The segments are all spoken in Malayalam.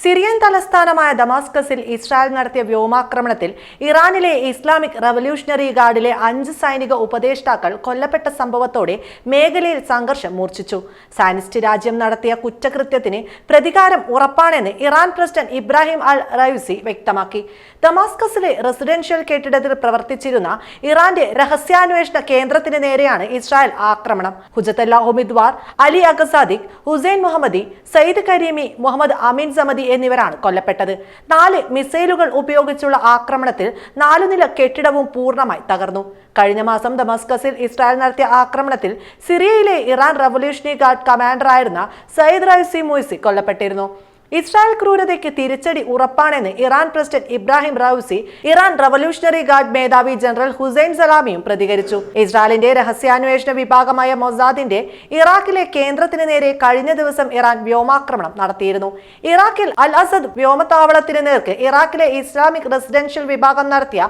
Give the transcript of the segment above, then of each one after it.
സിറിയൻ തലസ്ഥാനമായ ദമാസ്കസിൽ ഇസ്രായേൽ നടത്തിയ വ്യോമാക്രമണത്തിൽ ഇറാനിലെ ഇസ്ലാമിക് റവല്യൂഷണറി ഗാർഡിലെ അഞ്ച് സൈനിക ഉപദേഷ്ടാക്കൾ കൊല്ലപ്പെട്ട സംഭവത്തോടെ മേഖലയിൽ സംഘർഷം മൂർച്ഛിച്ചു. സാനിസ്റ്റ് രാജ്യം നടത്തിയ കുറ്റകൃത്യത്തിന് പ്രതികാരം ഉറപ്പാണെന്ന് Iran president Ibrahim al Raisi വ്യക്തമാക്കി. ദമാസ്കസിലെ റെസിഡൻഷ്യൽ കെട്ടിടത്തിൽ പ്രവർത്തിച്ചിരുന്ന ഇറാന്റെ രഹസ്യാന്വേഷണ കേന്ദ്രത്തിന് നേരെയാണ് ഇസ്രായേൽ ആക്രമണം. ഹുജത്തല്ല ഉമിദ്വാർ അലി അഗസാദിഖ് ഹുസൈൻ മുഹമ്മദി സയ്യിദ് കരീമി മുഹമ്മദ് അമീൻ സമദി എന്നിവരാണ് കൊല്ലപ്പെട്ടത്. നാല് മിസൈലുകൾ ഉപയോഗിച്ചുള്ള ആക്രമണത്തിൽ നാലുനില കെട്ടിടവും പൂർണമായി തകർന്നു. കഴിഞ്ഞ മാസം ദമസ്കസിൽ ഇസ്രായേൽ നടത്തിയ ആക്രമണത്തിൽ സിറിയയിലെ ഇറാൻ റവല്യൂഷണറി ഗാർഡ് കമാൻഡറായിരുന്ന സയ്യിദ് റൈസി മൊയ്സി കൊല്ലപ്പെട്ടിരുന്നു. ഇസ്രായേൽ ക്രൂരതയ്ക്ക് തിരിച്ചടി ഉറപ്പാണെന്ന് Iran president Ibrahim Raisi Iran Revolutionary Guard മേധാവി ജനറൽ ഹുസൈൻ സലാമിയും പ്രതികരിച്ചു. ഇസ്രായേലിന്റെ രഹസ്യാന്വേഷണ വിഭാഗമായ മൊസാദിന്റെ ഇറാഖിലെ കേന്ദ്രത്തിന് നേരെ കഴിഞ്ഞ ദിവസം ഇറാൻ വ്യോമാക്രമണം നടത്തിയിരുന്നു. ഇറാഖിൽ അൽ അസദ് വ്യോമത്താവളത്തിന് നേർക്ക് ഇറാഖിലെ ഇസ്ലാമിക് റെസിഡൻഷ്യൽ വിഭാഗം നടത്തിയ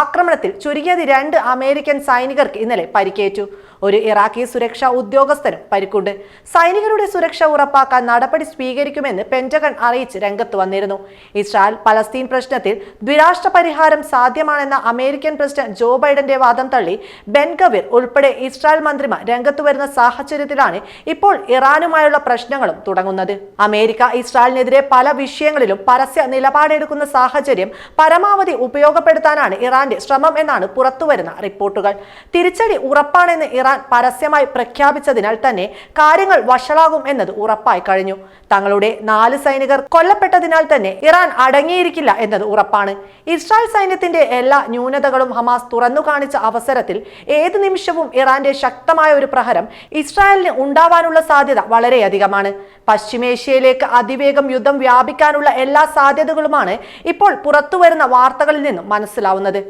ആക്രമണത്തിൽ ചുരുങ്ങിയത് രണ്ട് അമേരിക്കൻ സൈനികർക്ക് ഇന്നലെ പരിക്കേറ്റു. ഒരു ഇറാഖി സുരക്ഷാ ഉദ്യോഗസ്ഥനും പരിക്കുണ്ട്. സൈനികരുടെ സുരക്ഷ ഉറപ്പാക്കാൻ നടപടി സ്വീകരിക്കുമെന്ന് പെന്റഗൺ അറിയിച്ച് രംഗത്ത് വന്നിരുന്നു. ഇസ്രായേൽ പലസ്തീൻ പ്രശ്നത്തിൽ ദ്വിരാഷ്ട്ര പരിഹാരം സാധ്യമാണെന്ന അമേരിക്കൻ പ്രസിഡന്റ് ജോ ബൈഡന്റെ വാദം തള്ളി ബെൻഗവിർ ഉൾപ്പെടെ ഇസ്രായേൽ മന്ത്രിമാർ രംഗത്ത് വരുന്ന സാഹചര്യത്തിലാണ് ഇപ്പോൾ ഇറാനുമായുള്ള പ്രശ്നങ്ങളും തുടങ്ങുന്നത്. അമേരിക്ക ഇസ്രായേലിനെതിരെ പല വിഷയങ്ങളിലും പരസ്യ നിലപാടെടുക്കുന്ന സാഹചര്യം പരമാവധി ഉപയോഗപ്പെടുത്താനാണ് ഇറാന്റെ ശ്രമം എന്നാണ് പുറത്തുവരുന്ന റിപ്പോർട്ടുകൾ. തിരിച്ചടി ഉറപ്പാണെന്ന് ഇറാൻ പരസ്യമായി പ്രഖ്യാപിച്ചതിനാൽ തന്നെ കാര്യങ്ങൾ വഷളാകും എന്നത് ഉറപ്പായി കഴിഞ്ഞു. തങ്ങളുടെ നാല് സൈനികർ കൊല്ലപ്പെട്ടതിനാൽ തന്നെ ഇറാൻ അടങ്ങിയിരിക്കില്ല എന്നത് ഉറപ്പാണ്. ഇസ്രായേൽ സൈന്യത്തിന്റെ എല്ലാ ന്യൂനതകളും ഹമാസ് തുറന്നു കാണിച്ച അവസരത്തിൽ ഏത് നിമിഷവും ഇറാന്റെ ശക്തമായ ഒരു പ്രഹരം ഇസ്രായേലിന് ഉണ്ടാവാനുള്ള സാധ്യത വളരെയധികമാണ്. പശ്ചിമേഷ്യയിലേക്ക് അതിവേഗം യുദ്ധം വ്യാപിക്കാനുള്ള എല്ലാ സാധ്യതകളുമാണ് ഇപ്പോൾ പുറത്തുവരുന്ന വാർത്തകളിൽ നിന്നും മനസ്സിലാവുന്നത്.